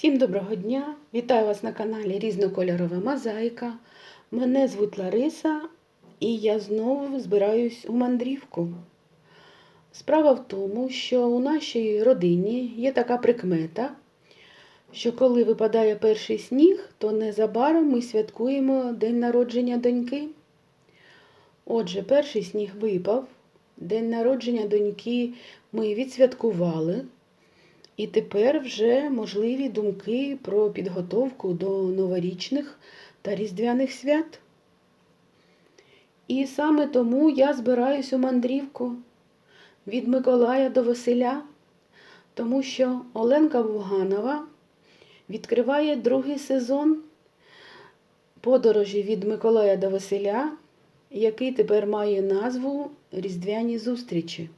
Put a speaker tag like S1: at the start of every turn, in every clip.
S1: Всім доброго дня! Вітаю вас на каналі Різнокольорова Мозаїка. Мене звуть Лариса і я знову збираюсь у мандрівку. Справа в тому, що у нашій родині є така прикмета, що коли випадає перший сніг, то незабаром ми святкуємо день народження доньки. Отже, перший сніг випав, день народження доньки ми відсвяткували. І тепер вже можливі думки про підготовку до новорічних та різдвяних свят. І саме тому я збираюсь у мандрівку від Миколая до Василя, тому що Оленка Буганова відкриває другий сезон подорожі від Миколая до Василя, який тепер має назву Різдвяні зустрічі.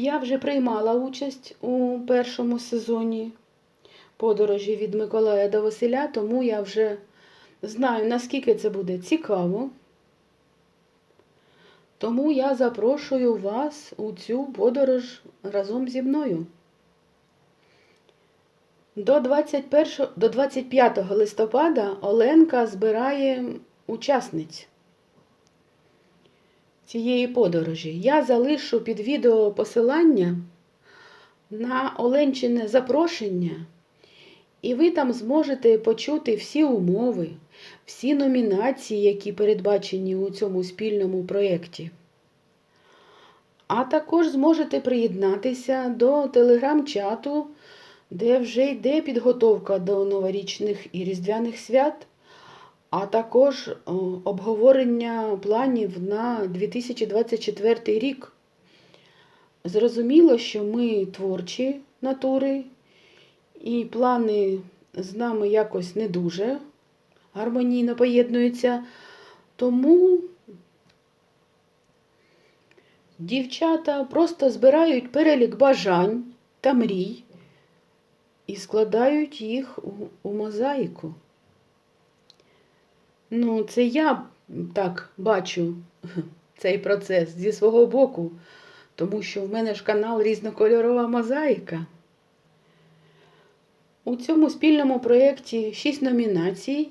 S1: Я вже приймала участь у першому сезоні подорожі від Миколая до Василя, тому я вже знаю, наскільки це буде цікаво. Тому я запрошую вас у цю подорож разом зі мною. До 21, до 25 листопада Оленка збирає учасниць цієї подорожі. Я залишу під відео посилання на Оленчине запрошення, і ви там зможете почути всі умови, всі номінації, які передбачені у цьому спільному проєкті. А також зможете приєднатися до телеграм-чату, де вже йде підготовка до новорічних і різдвяних свят а також обговорення планів на 2024 рік. Зрозуміло, що ми творчі натури, і плани з нами якось не дуже гармонійно поєднуються. Тому дівчата просто збирають перелік бажань та мрій і складають їх у, у мозаїку. Ну, це я так бачу цей процес зі свого боку, тому що в мене ж канал різнокольорова мозаїка. У цьому спільному проєкті шість номінацій,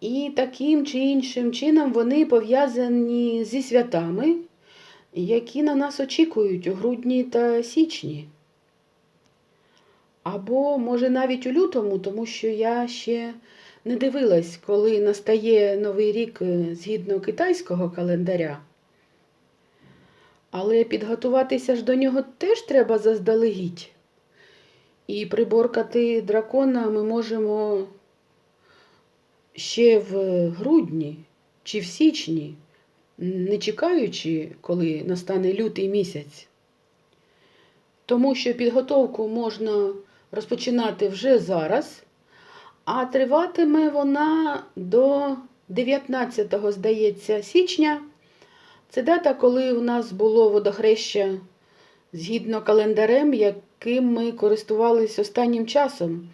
S1: і таким чи іншим чином вони пов'язані зі святами, які на нас очікують у грудні та січні. Або, може, навіть у лютому, тому що я ще не дивилась, коли настає Новий рік е, згідно китайського календаря. Але підготуватися ж до нього теж треба заздалегідь. І приборкати дракона ми можемо ще в грудні чи в січні, не чекаючи, коли настане лютий місяць. Тому що підготовку можна розпочинати вже зараз. А триватиме вона до 19, здається, січня. Це дата, коли у нас було водохреща згідно календарем, яким ми користувалися останнім часом.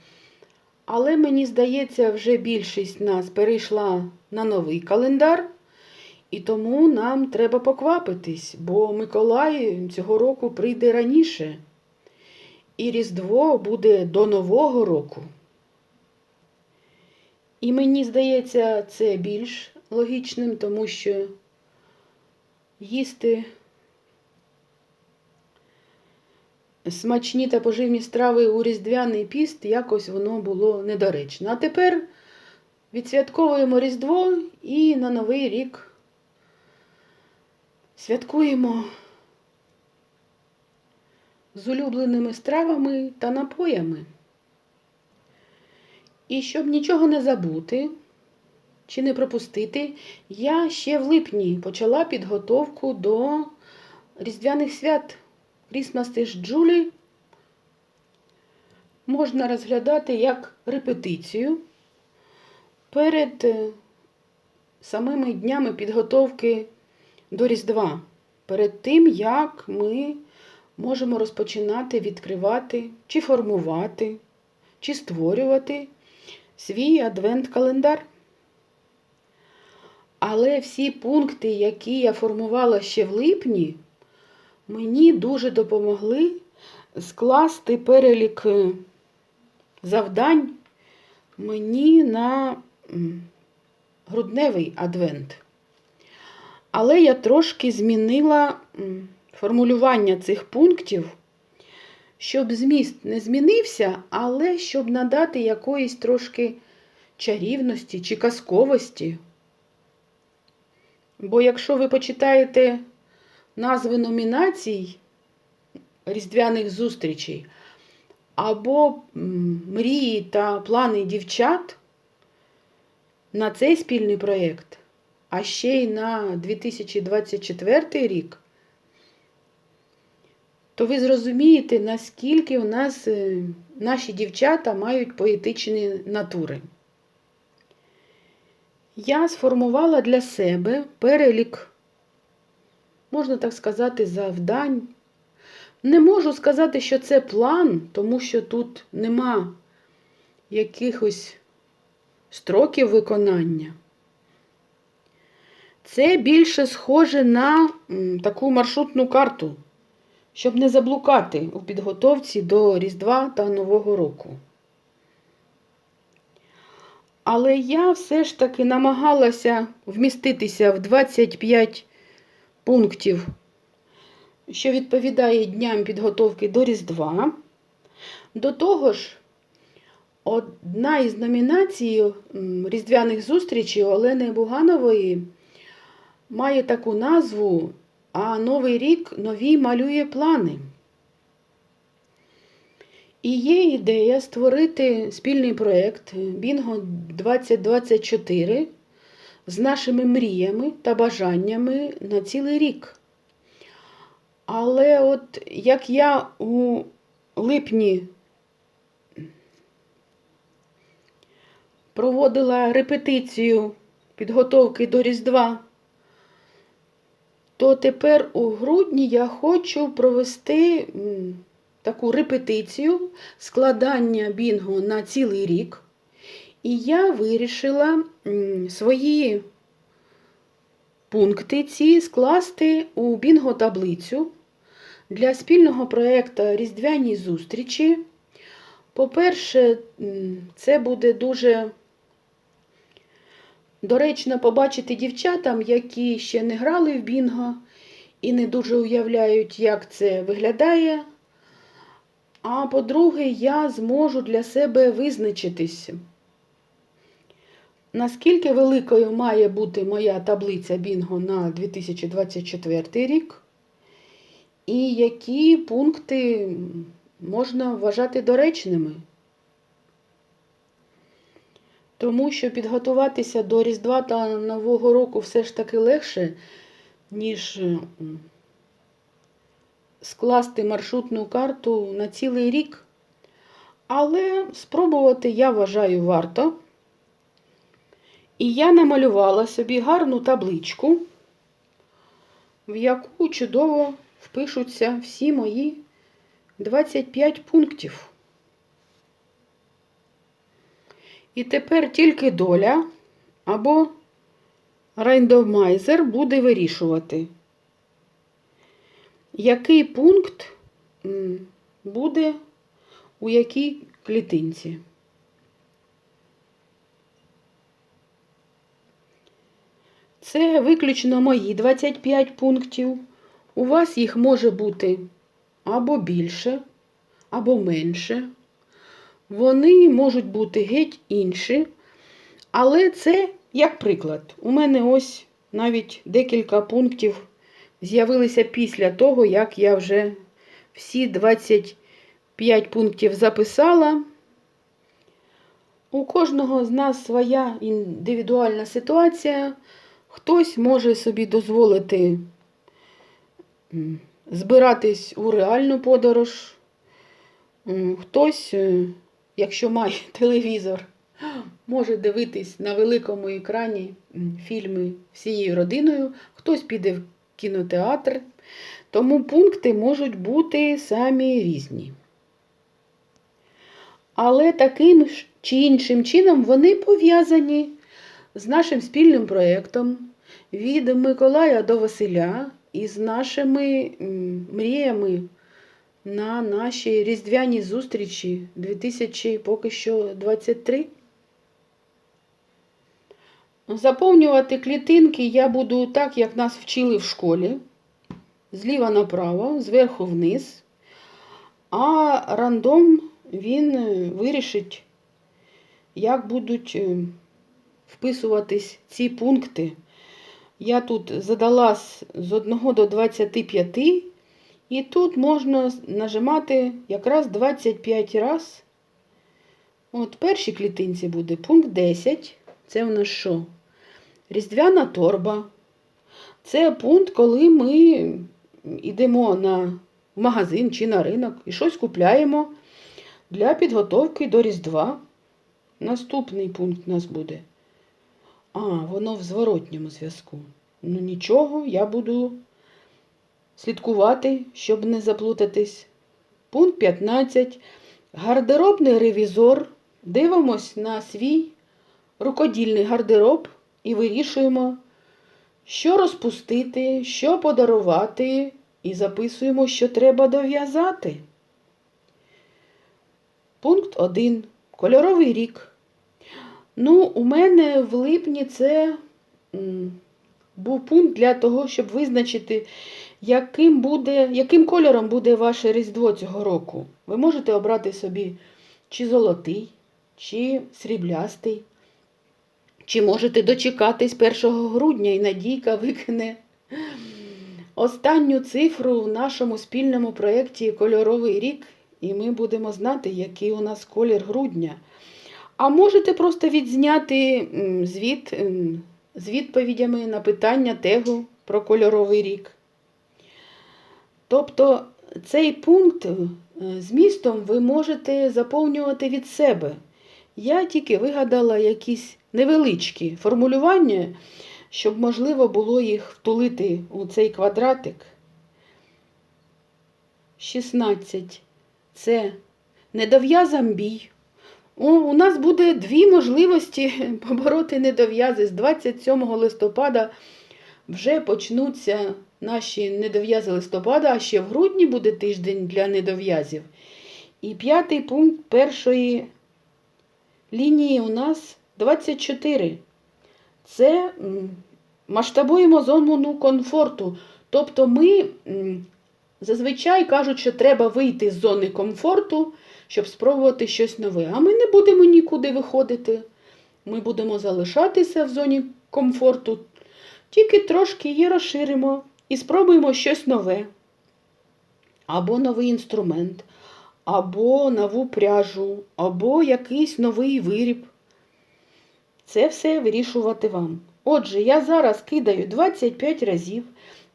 S1: Але мені здається, вже більшість нас перейшла на новий календар, і тому нам треба поквапитись, бо Миколай цього року прийде раніше. І Різдво буде до Нового року. І мені здається, це більш логічним, тому що їсти смачні та поживні страви у Різдвяний піст якось воно було недоречно. А тепер відсвятковуємо Різдво і на Новий рік святкуємо з улюбленими стравами та напоями. І щоб нічого не забути чи не пропустити, я ще в липні почала підготовку до Різдвяних свят Christmas is July. Можна розглядати як репетицію перед е, самими днями підготовки до Різдва. Перед тим, як ми можемо розпочинати відкривати, чи формувати, чи створювати свій адвент-календар. Але всі пункти, які я формувала ще в липні, мені дуже допомогли скласти перелік завдань мені на грудневий адвент. Але я трошки змінила формулювання цих пунктів, щоб зміст не змінився, але щоб надати якоїсь трошки чарівності чи казковості. Бо якщо ви почитаєте назви номінацій різдвяних зустрічей або мрії та плани дівчат на цей спільний проєкт, а ще й на 2024 рік, то ви зрозумієте, наскільки у нас е, наші дівчата мають поетичні натури. Я сформувала для себе перелік, можна так сказати, завдань. Не можу сказати, що це план, тому що тут нема якихось строків виконання. Це більше схоже на таку маршрутну карту, щоб не заблукати у підготовці до Різдва та Нового року. Але я все ж таки намагалася вміститися в 25 пунктів, що відповідає дням підготовки до Різдва. До того ж, одна із номінацій різдвяних зустрічей Олени Буганової має таку назву А Новий рік нові малює плани. І є ідея створити спільний проєкт Бінго 2024 з нашими мріями та бажаннями на цілий рік. Але от як я у липні проводила репетицію підготовки до Різдва, то тепер у грудні я хочу провести таку репетицію складання бінго на цілий рік. І я вирішила свої пункти ці скласти у бінго-таблицю для спільного проєкту Різдвяні зустрічі. По-перше, це буде дуже доречно побачити дівчатам, які ще не грали в бінго і не дуже уявляють, як це виглядає. А по-друге, я зможу для себе визначитись, наскільки великою має бути моя таблиця Бінго на 2024 рік, і які пункти можна вважати доречними. Тому що підготуватися до Різдва та Нового року все ж таки легше, ніж скласти маршрутну карту на цілий рік. Але спробувати я вважаю варто. І я намалювала собі гарну табличку, в яку чудово впишуться всі мої 25 пунктів. І тепер тільки доля або рандомайзер буде вирішувати, який пункт буде у якій клітинці. Це виключно мої 25 пунктів. У вас їх може бути або більше, або менше. Вони можуть бути геть інші. Але це як приклад. У мене ось навіть декілька пунктів з'явилися після того, як я вже всі 25 пунктів записала. У кожного з нас своя індивідуальна ситуація. Хтось може собі дозволити збиратись у реальну подорож. Хтось, е, якщо має телевізор, може дивитись на великому екрані фільми всією родиною, хтось піде в кінотеатр. Тому пункти можуть бути самі різні. Але таким чи іншим чином вони пов'язані з нашим спільним проєктом від Миколая до Василя і з нашими мріями на наші різдвяні зустрічі 2000 поки що 23. Заповнювати клітинки я буду так, як нас вчили в школі. Зліва направо, зверху вниз. А рандом він е, вирішить, як будуть е, вписуватись ці пункти. Я тут задала з 1 до 25, і тут можна нажимати якраз 25 раз. От першій клітинці буде пункт 10. Це у нас що? Різдвяна торба. Це пункт, коли ми йдемо на магазин чи на ринок і щось купляємо для підготовки до Різдва. Наступний пункт у нас буде. А, воно в зворотньому зв'язку. Ну нічого, я буду слідкувати, щоб не заплутатись. Пункт 15. Гардеробний ревізор. Дивимось на свій рукодільний гардероб і вирішуємо, що розпустити, що подарувати, і записуємо, що треба дов'язати. Пункт 1. Кольоровий рік. Ну, у мене в липні це був пункт для того, щоб визначити, яким, буде, яким кольором буде ваше Різдво цього року. Ви можете обрати собі чи золотий, чи сріблястий. Чи можете дочекатись 1 грудня і Надійка викине останню цифру в нашому спільному проєкті Кольоровий рік, і ми будемо знати, який у нас колір грудня. А можете просто відзняти звіт з відповідями на питання тегу про кольоровий рік. Тобто цей пункт е, змістом ви можете заповнювати від себе. Я тільки вигадала якісь невеличкі формулювання, щоб можливо було їх втулити у цей квадратик. 16. Це недов'язам бій. О, у нас буде дві можливості побороти недов'язи. З 27 листопада вже почнуться наші недов'язи листопада, а ще в грудні буде тиждень для недов'язів. І п'ятий пункт першої лінії у нас 24. Це масштабуємо зону комфорту. Тобто ми зазвичай кажуть, що треба вийти з зони комфорту, щоб спробувати щось нове. А ми не будемо нікуди виходити. Ми будемо залишатися в зоні комфорту, тільки трошки її розширимо і спробуємо щось нове. Або новий інструмент, або нову пряжу, або якийсь новий виріб. Це все вирішувати вам. Отже, я зараз кидаю 25 разів,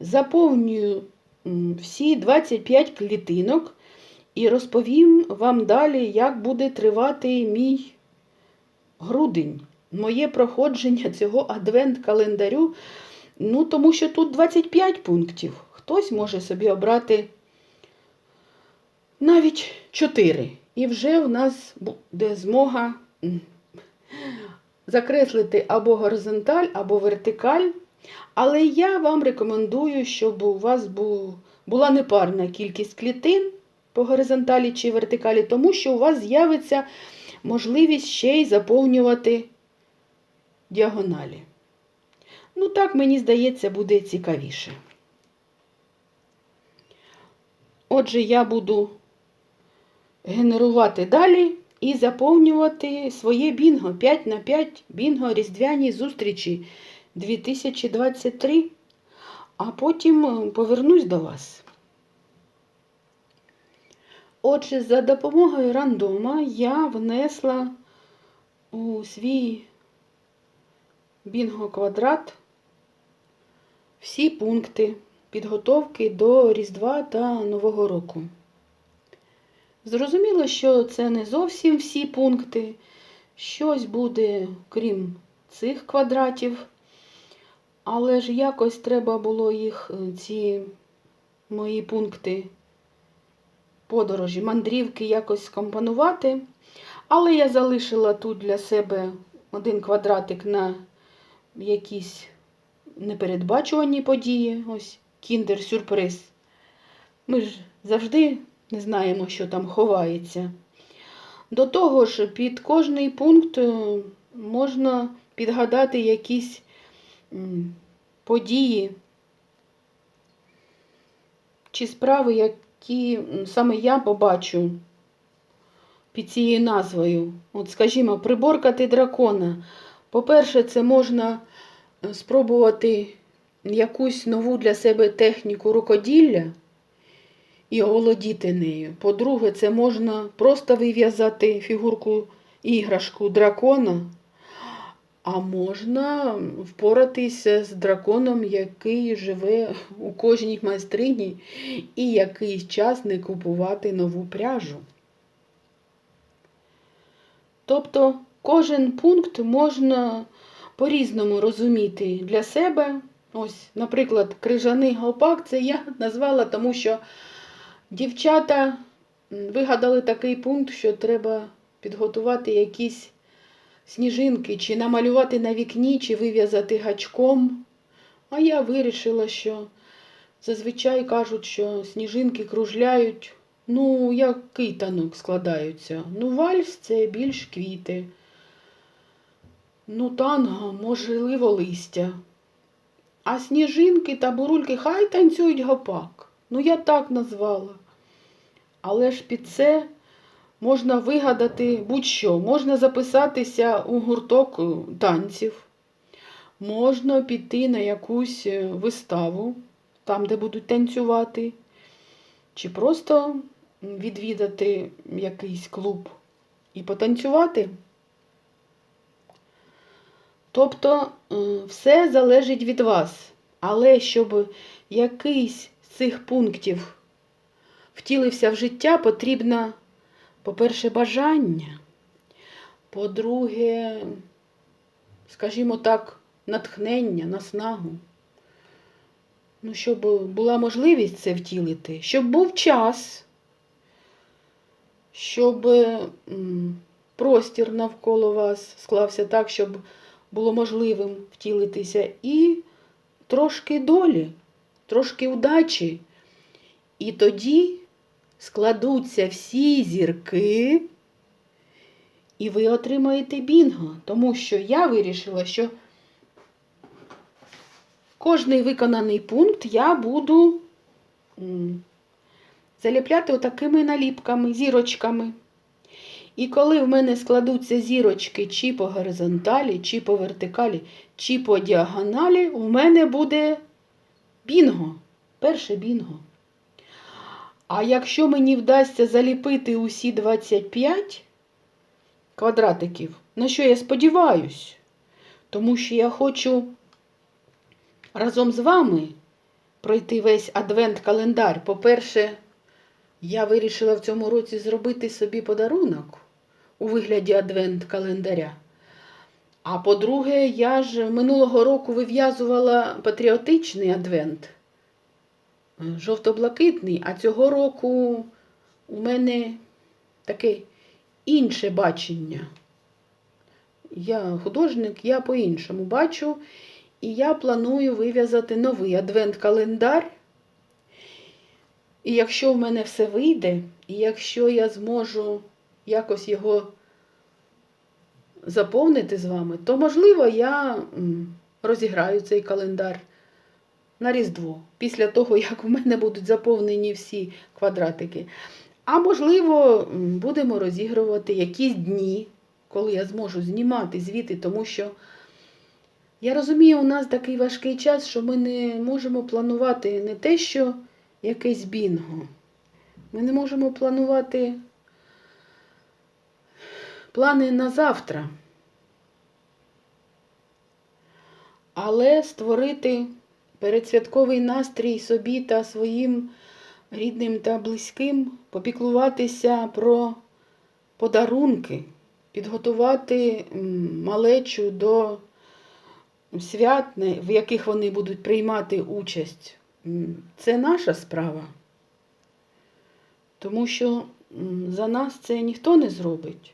S1: заповнюю всі 25 клітинок і розповім вам далі, як буде тривати мій грудень, моє проходження цього адвент-календарю. Ну, тому що тут 25 пунктів. Хтось може собі обрати навіть 4. І вже в нас буде змога закреслити або горизонталь, або вертикаль. Але я вам рекомендую, щоб у вас була непарна кількість клітин по горизонталі чи вертикалі, тому що у вас з'явиться можливість ще й заповнювати діагоналі. Ну, так, мені здається, буде цікавіше. Отже, я буду генерувати далі і заповнювати своє бінго 5 на 5 бінго різдвяні зустрічі 2023, а потім е, повернусь до вас. Отже, за допомогою рандома я внесла у свій бінго квадрат всі пункти підготовки до Різдва та Нового року. Зрозуміло, що це не зовсім всі пункти. Щось буде, крім цих квадратів. Але ж якось треба було їх, е, ці мої пункти подорожі, мандрівки якось скомпонувати. Але я залишила тут для себе один квадратик на якісь непередбачувані події. Ось кіндер-сюрприз. Ми ж завжди не знаємо, що там ховається. До того ж, під кожний пункт е, можна підгадати якісь події чи справи, які саме я побачу під цією назвою. От, скажімо, приборкати дракона. По-перше, це можна спробувати якусь нову для себе техніку рукоділля і оволодіти нею. По-друге, це можна просто вив'язати фігурку іграшку дракона, а можна впоратися з драконом, який живе у кожній майстрині, і якийсь час не купувати нову пряжу. Тобто кожен пункт можна по-різному розуміти для себе. Ось, наприклад, крижаний гопак це я назвала, тому що дівчата вигадали такий пункт, що треба підготувати якісь сніжинки, чи намалювати на вікні, чи вив'язати гачком. А я вирішила, що зазвичай кажуть, що сніжинки кружляють, ну, як китанок складаються. Ну, вальс це більш квіти. Ну, танго, можливо, листя. А сніжинки та бурульки хай танцюють гопак. Ну, я так назвала. Але ж під це можна вигадати будь-що. Можна записатися у гурток танців, можна піти на якусь е, виставу, там, де будуть танцювати, чи просто відвідати якийсь клуб і потанцювати. Тобто е, все залежить від вас. Але щоб якийсь з цих пунктів втілився в життя, потрібно, по-перше, бажання, по-друге, скажімо так, натхнення, наснагу. Ну, щоб була можливість це втілити, щоб був час, щоб простір навколо вас склався так, щоб було можливим втілитися, і трошки долі, трошки удачі. І тоді складуться всі зірки, і ви отримаєте бінго. Тому що я вирішила, що кожний виконаний пункт я буду заліпляти отакими наліпками, зірочками. І коли в мене складуться зірочки чи по горизонталі, чи по вертикалі, чи по діагоналі, у мене буде бінго. Перше бінго. А якщо мені вдасться заліпити усі 25 квадратиків, на що я сподіваюсь, тому що я хочу разом з вами пройти весь адвент-календар. По-перше, я вирішила в цьому році зробити собі подарунок у вигляді адвент-календаря. А по-друге, я ж минулого року вив'язувала патріотичний адвент, е, жовто-блакитний, а цього року у мене таке інше бачення. Я художник, я по-іншому бачу, і я планую вив'язати новий адвент-календар. І якщо в мене все вийде, і якщо я зможу якось його заповнити з вами, то, можливо, я розіграю цей календар на Різдво, після того, як в мене будуть заповнені всі квадратики. А можливо, будемо розігрувати якісь дні, коли я зможу знімати звіти, тому що я розумію, у нас такий важкий час, що ми не можемо планувати не те, що якесь бінго. Ми не можемо планувати плани на завтра. Але створити передсвятковий настрій собі та своїм рідним та близьким, попіклуватися про подарунки, підготувати малечу до свят, в яких вони будуть приймати участь. Це наша справа. Тому що за нас це ніхто не зробить.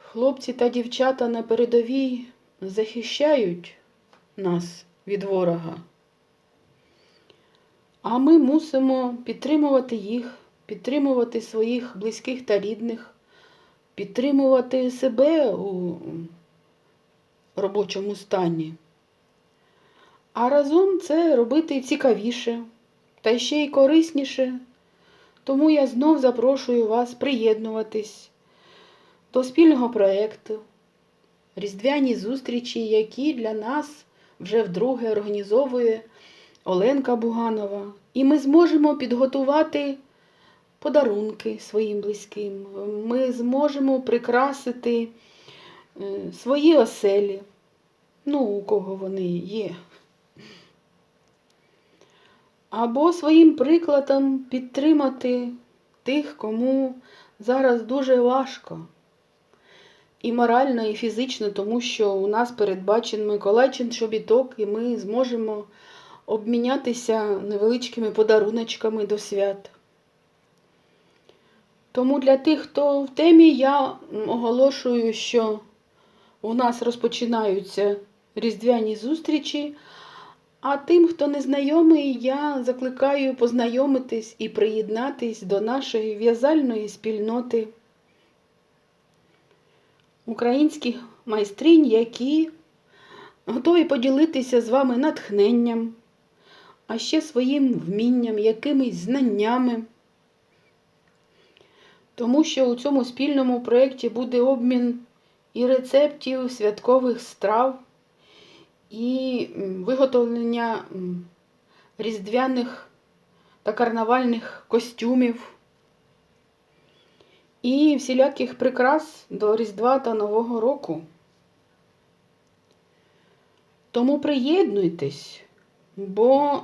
S1: Хлопці та дівчата на передовій захищають нас від ворога. А ми мусимо підтримувати їх, підтримувати своїх близьких та рідних, підтримувати себе у робочому стані. А разом це робити цікавіше та ще й корисніше. Тому я знов запрошую вас приєднуватись до спільного проєкту Різдвяні зустрічі, які для нас вже вдруге організовує Оленка Буганова. І ми зможемо підготувати подарунки своїм близьким. Ми зможемо прикрасити е, свої оселі. Ну, у кого вони є. Або своїм прикладом підтримати тих, кому зараз дуже важко. І морально, і фізично, тому що у нас передбачений Миколайчин чобіток, і ми зможемо обмінятися невеличкими подаруночками до свят. Тому для тих, хто в темі, я оголошую, що у нас розпочинаються різдвяні зустрічі. А тим, хто не знайомий, я закликаю познайомитись і приєднатись до нашої в'язальної спільноти українських майстринь, які готові поділитися з вами натхненням, а ще своїм вмінням, якимись знаннями. Тому що у цьому спільному проєкті буде обмін і рецептів святкових страв і виготовлення різдвяних та карнавальних костюмів і всіляких прикрас до Різдва та Нового року. Тому приєднуйтесь, бо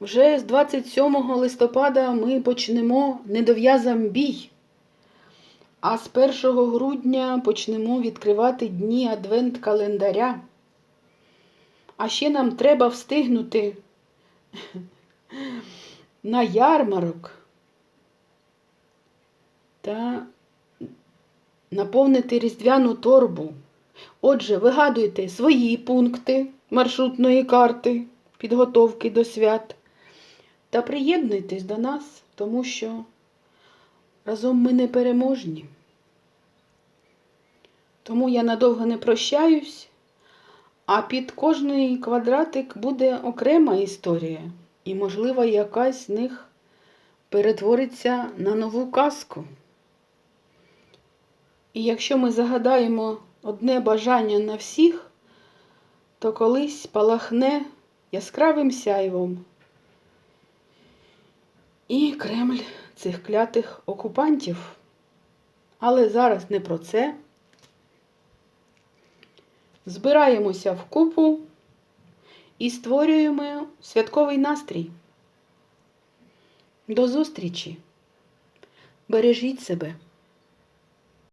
S1: вже з 27 листопада ми почнемо недов'язам бій, а з 1 грудня почнемо відкривати дні Адвент календаря. А ще нам треба встигнути на ярмарок та наповнити різдвяну торбу. Отже, вигадуйте свої пункти маршрутної карти, підготовки до свят та приєднуйтесь до нас, тому що разом ми не переможні. Тому я надовго не прощаюсь. А під кожний квадратик буде окрема історія, і, можливо, якась з них перетвориться на нову казку. І якщо ми загадаємо одне бажання на всіх, то колись палахне яскравим сяйвом. І Кремль цих клятих окупантів. Але зараз не про це. Збираємося в купу і створюємо святковий настрій. До зустрічі! Бережіть себе!